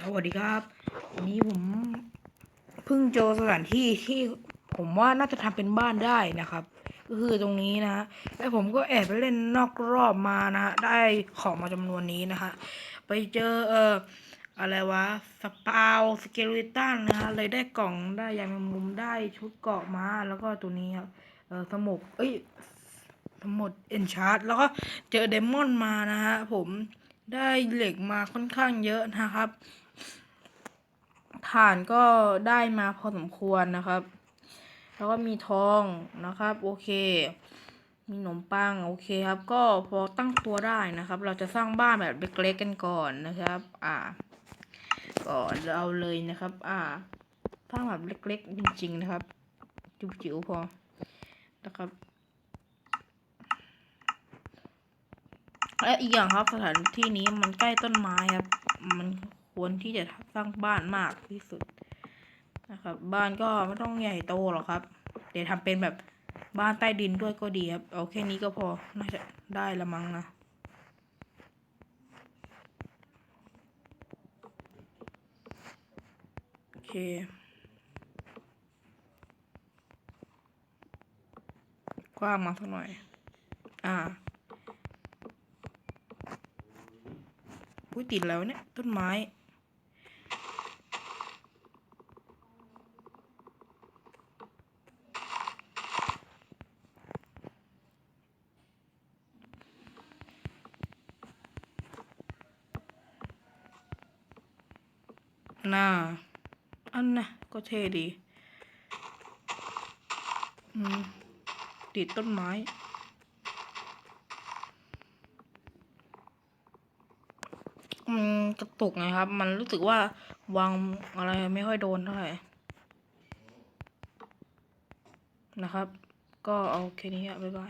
สวัสดีครับ วันนี้ผมเพิ่งเจอสถานที่ที่ผมว่าน่าจะทำเป็นบ้านได้นะครับ ก็คือตรงนี้นะฮะแล้วผมก็แอบไปเล่นนอกรอบมานะฮะได้ของมาจำนวนนี้นะฮะไปเจอเอออะไรวะสปาวสเกลิตันนะฮะเลยได้กล่องได้ยางแมงมุมได้ชุดเกาะมาแล้วก็ตัวนี้ครับเออสมุกเอ้ยทั้งหมดเอนชาร์ดแล้วก็เจอเดมอนมานะฮะผมได้เหล็กมาค่อนข้างเยอะนะครับ ฐานก็ได้มาพอสมควรนะครับ แล้วก็มีทองนะครับ โอเค มีขนมปังโอเคครับ ก็พอตั้งตัวได้นะครับ เราจะสร้างบ้านแบบเล็กๆกันก่อนนะครับ อ่าก่อนเราเลยนะครับ อ่าสร้างแบบเล็กๆจริงๆนะครับ จิ๋วๆพอนะครับและอีกอย่างครับสถานที่นี้มันใกล้ต้นไม้ครับ ควรที่จะสร้างบ้านมากที่สุดนะครับ บ้านก็ไม่ต้องใหญ่โตหรอกครับ เดี๋ยวทำเป็นแบบบ้านใต้ดินด้วยก็ดีครับ เอาแค่นี้ก็พอ น่าจะได้ละมั้งนะ โอเค กว้างมาสักหน่อย อ่าอุ้ยติดแล้วเนี่ย ต้นไม้ น่าอันนะก็เท่ดีอืมติดต้นไม้ มันกระตุกนะครับ มันรู้สึกว่าวางอะไรไม่ค่อยโดนเท่าไหร่ นะครับ ก็เอาแค่นี้อะบ๊ายบาย